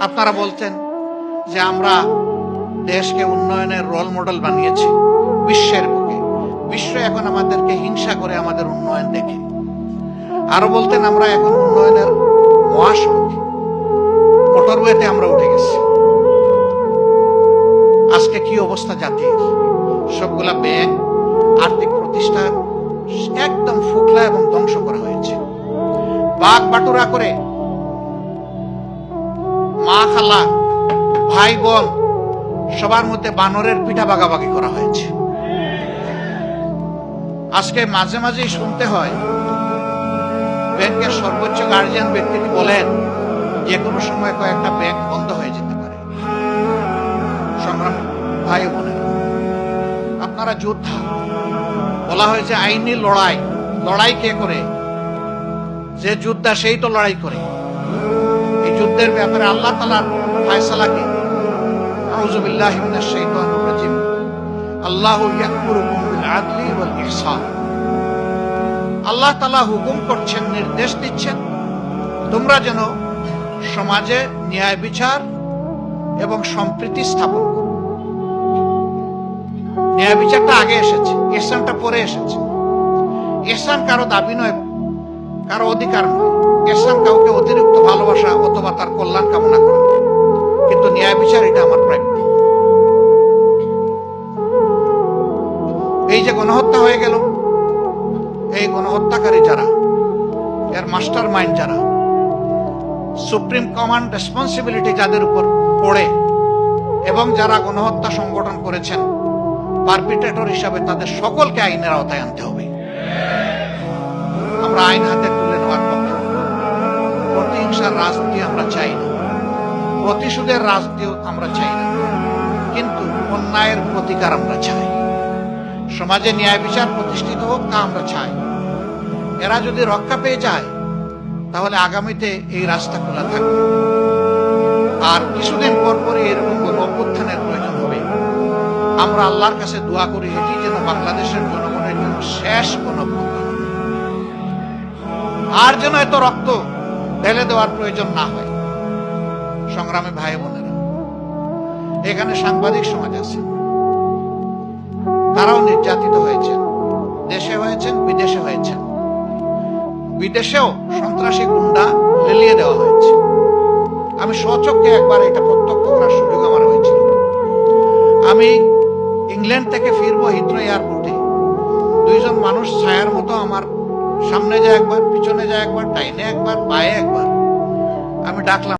আপনারা বলতেন যে আমরা দেশকে উন্নয়নের রোল মডেল বানিয়েছি, বিশ্বের বুকে। বিশ্ব এখন আমাদেরকে হিংসা করে আমাদের উন্নয়ন দেখে। আরও বলতেন, আমরা এখন উন্নয়নের মহাসড়কে। আমরা উঠে গেছি। আজকে কি অবস্থা জাতির? সবগুলা ব্যাংক, আর্থিক প্রতিষ্ঠান একদম ফুকলা এবং ধ্বংস করা হয়েছে। বাঘ বাটুরা করে মা খালা, ভাই বোন, সবার মধ্যে বানরের পিঠা বাগাবাগি করা হয়েছে। আজকে মাঝে মাঝেই শুনতে হয়, ব্যাংকের সর্বোচ্চ গার্জিয়ান ব্যক্তিটি বলেন যে কোনো সময় কয়েকটা ব্যাংক বন্ধ হয়ে যেতে পারে। সংগ্রাম, ভাই ও বোনেরা, আপনারা যোদ্ধা, বলা হয়েছে আইনি লড়াই লড়াই কে করে? যে যোদ্ধা সেই তো লড়াই করে। যুদ্ধের ব্যাপারে আল্লাহ তালার ফায়সালা কি আউযুবিল্লাহি মিনাশ শাইতানির রাজিম। আল্লাহু আল্লাহ তাআলা হুকুম করছেন, নির্দেশ দিচ্ছেন, তোমরা যেন সমাজে ন্যায় বিচার এবং সম্প্রীতি স্থাপন করো। ন্যায় বিচারটা আগে এসেছে ইহসানটা পরে এসেছে। ইহসান কারও দাবি নয় কারও অধিকার নয় ইহসান কাউকে অতিরিক্ত ভালোবাসা অথবা তার কল্যাণ কামনা করা। কিন্তু ন্যায় বিচার এটা আমার প্রাপ্য। এই যে গণহত্যা হয়ে গেল, এই গণহত্যাকারী যারা, এর মাস্টার মাইন্ড যারা, সুপ্রিম কমান্ড রেসপন্সিবিলিটি যাদের উপর পড়ে, এবং যারা গণহত্যা সংগঠন করেছেন, পারপিটেটর হিসাবে তাদের সকলকে আইনের আওতায় আনতে হবে। আইন হাতে তুলে নেওয়ার পক্ষে প্রতিহিংসার রাজনীতি আমরা চাই না। প্রতিশোধের রাজনীতিও আমরা চাই না। কিন্তু অন্যায়ের প্রতিকার আমরা চাই। সমাজে ন্যায় বিচার প্রতিষ্ঠিত হোক তা আমরা চাই। এরা যদি রক্ষা পেয়ে যায়, তাহলে আগামীতে এই রাস্তা খোলা থাকবে। আর কিছুদিন পর পরে এরকম কোনো অভ্যুত্থানের প্রয়োজন হবে। আমরা আল্লাহর কাছে দোয়া করি, এটি যেন বাংলাদেশের জনগণের জন্য শেষ কোন। আর যেন এত রক্ত ঢেলে দেওয়ার প্রয়োজন না হয়। সংগ্রামে ভাই বোনেরা, এখানে সাংবাদিক সমাজ আছে। তারাও নির্যাতিত হয়েছেন। দেশে হয়েছেন, বিদেশে হয়েছেন। বিদেশেও সন্ত্রাসী গুন্ডা লেলিয়ে দেওয়া হয়েছে। আমি স্বচক্ষে একবার এটা প্রত্যক্ষ করার সুযোগ আমার হয়েছিল। আমি ইংল্যান্ড থেকে ফিরবো হিথ্রো এয়ারপোর্টে। দুইজন মানুষ ছায়ার মতো আমার সামনে যায় একবার পিছনে যায় একবার টাইনে একবার পায়ে একবার। আমি ডাকলাম